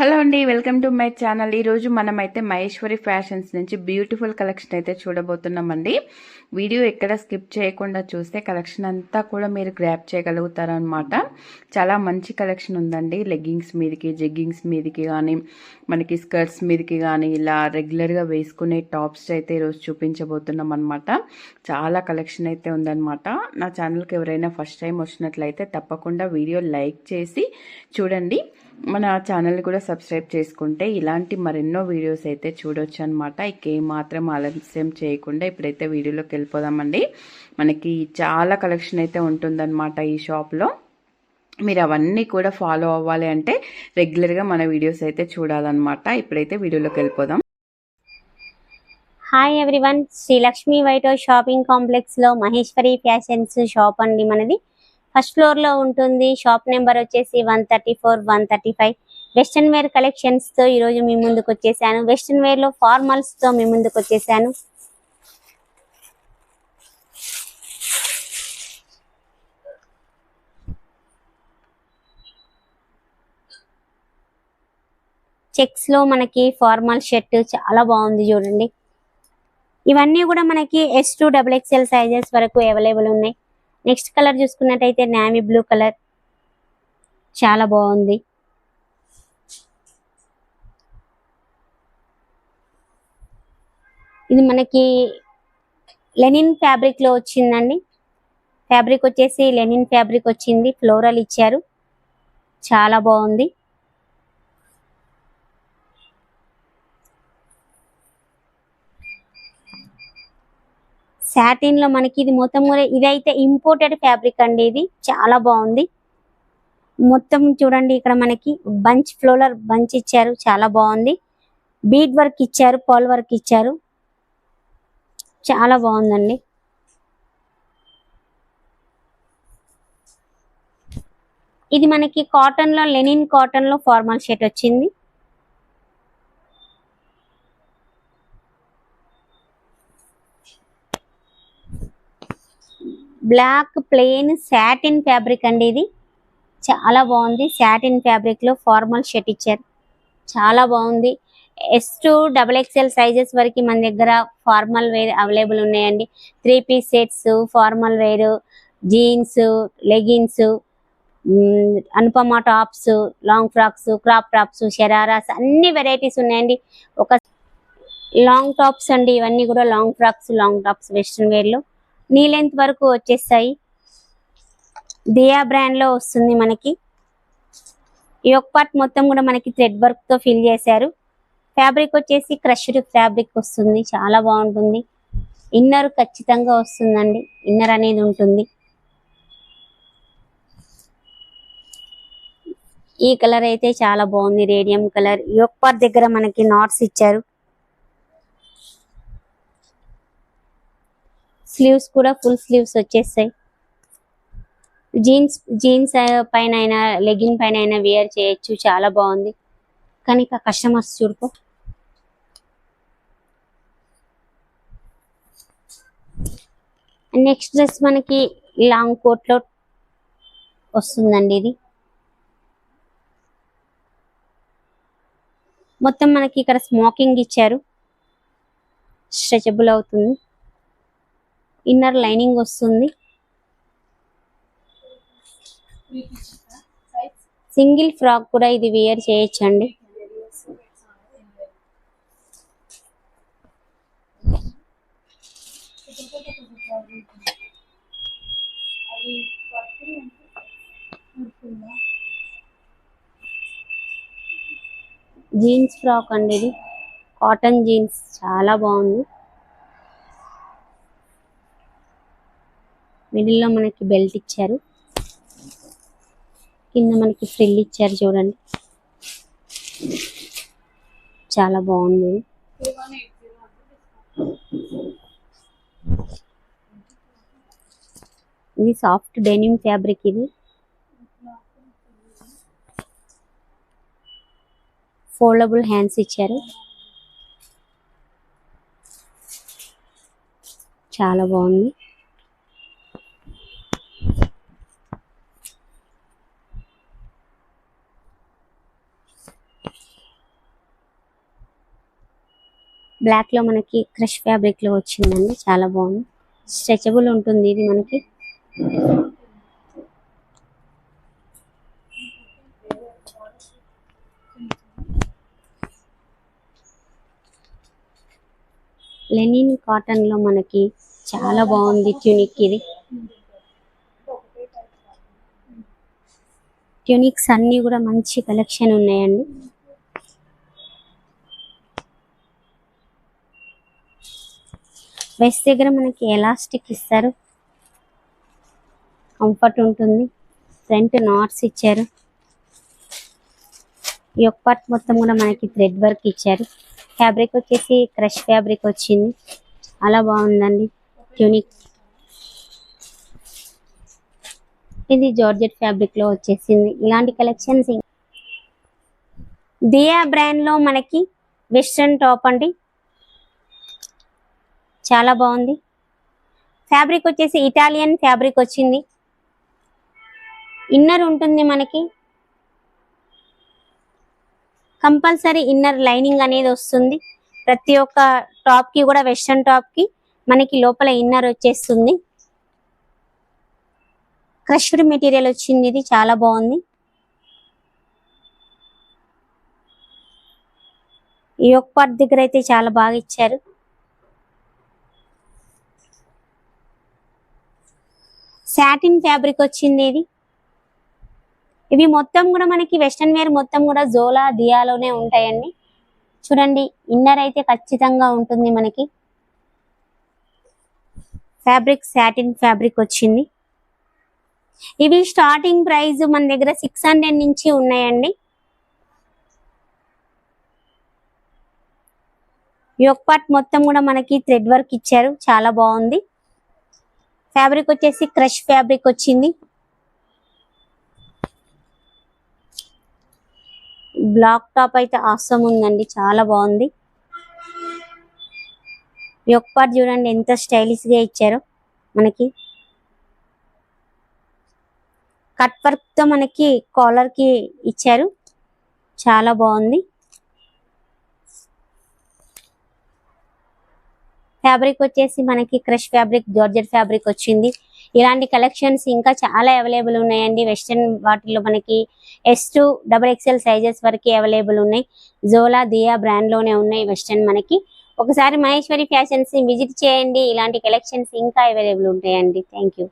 Hello అండి welcome to my channel. ఈరోజు మనమైతే మహేశ్వరి ఫ్యాషన్స్ నుంచి బ్యూటిఫుల్ కలెక్షన్ అయితే చూడబోతున్నామండి. వీడియో ఎక్కడ స్కిప్ చేయకుండా చూస్తే కలెక్షన్ అంతా కూడా మీరు గ్రాప్ చేయగలుగుతారనమాట చాలా మంచి కలెక్షన్ ఉందండి. లెగ్గింగ్స్ మీదకి జెగ్గింగ్స్ మీదకి కానీ మనకి స్కర్ట్స్ మీదకి కానీ ఇలా రెగ్యులర్గా వేసుకునే టాప్స్ అయితే ఈరోజు చూపించబోతున్నాం అనమాట చాలా కలెక్షన్ అయితే ఉందన్నమాట. నా ఛానల్కి ఎవరైనా ఫస్ట్ టైం వచ్చినట్లయితే తప్పకుండా వీడియో లైక్ చేసి చూడండి. మన ఛానల్ కూడా సబ్స్క్రైబ్ చేసుకుంటే ఇలాంటి మరెన్నో వీడియోస్ అయితే చూడొచ్చు అనమాట ఇక మాత్రం ఆలస్యం చేయకుండా ఇప్పుడైతే వీడియోలోకి వెళ్ళిపోదామండి. మనకి చాలా కలెక్షన్ అయితే ఉంటుందన్నమాట ఈ షాప్లో మీరు అవన్నీ కూడా ఫాలో అవ్వాలి అంటే రెగ్యులర్గా మన వీడియోస్ అయితే చూడాలన్నమాట. ఇప్పుడైతే వీడియోలోకి వెళ్ళిపోదాం. హాయ్ ఎవ్రీవన్ శ్రీ వైటో వైట్ షాపింగ్ కాంప్లెక్స్లో మహేశ్వరి ఫ్యాషన్స్ షాప్ అండి మనది. ఫస్ట్ ఫ్లోర్లో ఉంటుంది. షాప్ నెంబర్ వచ్చేసి one thirty four one thirty five. Western wear కలెక్షన్స్తో ఈ రోజు మీ ముందుకు వచ్చేసాను. వెస్ట్రన్ వేర్లో ఫార్మల్స్తో మీ ముందుకు వచ్చేసాను. చెక్స్లో మనకి ఫార్మల్ షర్ట్ చాలా బాగుంది చూడండి. ఇవన్నీ కూడా మనకి S to double XL sizes వరకు అవైలబుల్ ఉన్నాయి. నెక్స్ట్ కలర్ చూసుకున్నట్టయితే నావీ బ్లూ కలర్. చాలా బాగుంది. ఇది మనకి లెనిన్ ఫ్యాబ్రిక్లో వచ్చిందండి. ఫ్యాబ్రిక్ వచ్చేసి లెనిన్ ఫ్యాబ్రిక్ వచ్చింది. ఫ్లోరల్ ఇచ్చారు. చాలా బాగుంది. సాటిన్లో మనకి ఇది మొత్తం కూడా ఇదైతే ఇంపోర్టెడ్ ఫ్యాబ్రిక్ అండి ఇది. చాలా బాగుంది. మొత్తం చూడండి ఇక్కడ మనకి బంచ్ ఫ్లోలర్ బంచ్ ఇచ్చారు. చాలా బాగుంది. బీడ్ వర్క్ ఇచ్చారు. పాల్ వర్క్ ఇచ్చారు. చాలా బాగుందండి. ఇది మనకి కాటన్లో లెనిన్ కాటన్లో ఫార్మల్ షర్ట్ వచ్చింది. బ్లాక్ ప్లెయిన్ సాటిన్ ఫ్యాబ్రిక్ అండి ఇది. చాలా బాగుంది. సాటిన్ ఫ్యాబ్రిక్లో ఫార్మల్ షర్ట్ ఇచ్చారు. చాలా బాగుంది. S to double XL sizes వరకు మన దగ్గర ఫార్మల్ వేర్ అవైలబుల్ ఉన్నాయండి. Three piece sets formal wear jeans leggings Anupama tops long frocks crop tops shararas అన్ని వెరైటీస్ ఉన్నాయండి. ఒక లాంగ్ టాప్స్ అండి. ఇవన్నీ కూడా long frocks long tops western వేర్లో knee length వరకు వచ్చేస్తాయి. దియా బ్రాండ్లో వస్తుంది మనకి. ఈ ఒక పార్ట్ మొత్తం కూడా మనకి థ్రెడ్ వర్క్తో ఫిల్ చేశారు. ఫ్యాబ్రిక్ వచ్చేసి క్రష్డ్ ఫ్యాబ్రిక్ వస్తుంది. చాలా బాగుంటుంది. ఇన్నర్ ఖచ్చితంగా వస్తుందండి. ఇన్నర్ అనేది ఉంటుంది. ఈ కలర్ అయితే చాలా బాగుంది. రేడియం కలర్ ఈ ఒక దగ్గర మనకి నాట్స్ ఇచ్చారు. స్లీవ్స్ కూడా ఫుల్ స్లీవ్స్ వచ్చేస్తాయి. జీన్స్ జీన్స్ పైన అయినా లెగిన్ పైన అయినా వేర్ చేయొచ్చు చాలా బాగుంది. కానీ ఇక కస్టమర్స్ చూడుకో. నెక్స్ట్ డ్రెస్ మనకి లాంగ్ కోట్లో వస్తుందండి ఇది. మొత్తం మనకి ఇక్కడ స్మోకింగ్ ఇచ్చారు. స్ట్రెచబుల్ అవుతుంది. ఇన్నర్ లైనింగ్ వస్తుంది. సింగిల్ ఫ్రాక్ కూడా ఇది వేర్ చేయొచ్చండి. జీన్స్ ఫ్రాక్ అండి ఇది. కాటన్ జీన్స్ చాలా బాగుంది. మిడిల్లో మనకి బెల్ట్ ఇచ్చారు. కింద మనకి ఫ్రిల్ ఇచ్చారు చూడండి. చాలా బాగుంది. ఇది సాఫ్ట్ డెనిమ్ ఫ్యాబ్రిక్ ఇది. ఫోల్డబుల్ హ్యాండ్స్ ఇచ్చారు. చాలా బాగుంది. బ్లాక్లో మనకి క్రష్ ఫ్యాబ్రిక్లో వచ్చిందండి. చాలా బాగుంది. స్ట్రెచబుల్ ఉంటుంది ఇది మనకి. లెనిన్ కాటన్లో మనకి చాలా బాగుంది ట్యూనిక్ ఇది. ట్యూనిక్స్ అన్ని కూడా మంచి కలెక్షన్ ఉన్నాయండి. వెస్ట్ దగ్గర మనకి ఎలాస్టిక్ ఇస్తారు? కంఫర్ట్ ఉంటుంది. ఫ్రంట్ నాట్స్ ఇచ్చారు. ఈ యొక్క పార్ట్ మొత్తం కూడా మనకి థ్రెడ్ వర్క్ ఇచ్చారు. ఫ్యాబ్రిక్ వచ్చేసి క్రష్ ఫ్యాబ్రిక్ వచ్చింది. అలా బాగుందండి. ట్యూనిక్ ఇది జార్జెట్ ఫ్యాబ్రిక్లో వచ్చేసింది. ఇలాంటి కలెక్షన్స్ దియా బ్రాండ్లో మనకి వెస్ట్రన్ టాప్ అండి. చాలా బాగుంది. ఫ్యాబ్రిక్ వచ్చేసి ఇటాలియన్ ఫ్యాబ్రిక్ వచ్చింది. ఇన్నర్ ఉంటుంది మనకి. కంపల్సరీ ఇన్నర్ లైనింగ్ అనేది వస్తుంది. ప్రతి ఒక్క టాప్కి కూడా వెస్ట్రన్ టాప్కి మనకి లోపల ఇన్నర్ వచ్చేస్తుంది. క్రష్డ్ మెటీరియల్ వచ్చింది. ఇది చాలా బాగుంది. ఈ ఒక్క పార్ట్ దగ్గర అయితే చాలా బాగా ఇచ్చారు. సాటిన్ ఫ్యాబ్రిక్ వచ్చింది ఇది. ఇవి మొత్తం కూడా మనకి వెస్ట్రన్ వేర్ మొత్తం కూడా జోలా దియాలోనే ఉంటాయండి. చూడండి ఇన్నర్ అయితే ఖచ్చితంగా ఉంటుంది మనకి. ఫ్యాబ్రిక్ సాటిన్ ఫ్యాబ్రిక్ వచ్చింది. ఇవి స్టార్టింగ్ ప్రైస్ మన దగ్గర సిక్స్ హండ్రెడ్ నుంచి ఉన్నాయండి. యొక్క పార్ట్ మొత్తం కూడా మనకి థ్రెడ్ వర్క్ ఇచ్చారు. చాలా బాగుంది. ఫ్యాబ్రిక్ వచ్చేసి క్రష్ ఫ్యాబ్రిక్ వచ్చింది. బ్లాక్ టాప్ అయితే ఆసం ఉందండి చాలా బాగుంది. ఈ పార్ట్ చూడండి ఎంత స్టైలిష్గా ఇచ్చారో మనకి. కట్ వర్క్తో మనకి కాలర్కి ఇచ్చారు చాలా బాగుంది. ఫ్యాబ్రిక్ వచ్చేసి మనకి క్రష్ ఫ్యాబ్రిక్ జార్జెట్ ఫ్యాబ్రిక్ వచ్చింది. ఇలాంటి కలెక్షన్స్ ఇంకా చాలా అవైలబుల్ ఉన్నాయండి. వెస్ట్రన్ వాటిలో మనకి S to double XL sizes వరకు అవైలబుల్ ఉన్నాయి. జోలా దియా బ్రాండ్లోనే ఉన్నాయి వెస్ట్రన్ మనకి. ఒకసారి మహేశ్వరి ఫ్యాషన్స్ని విజిట్ చేయండి. ఇలాంటి కలెక్షన్స్ ఇంకా అవైలబుల్ ఉంటాయండి. Thank you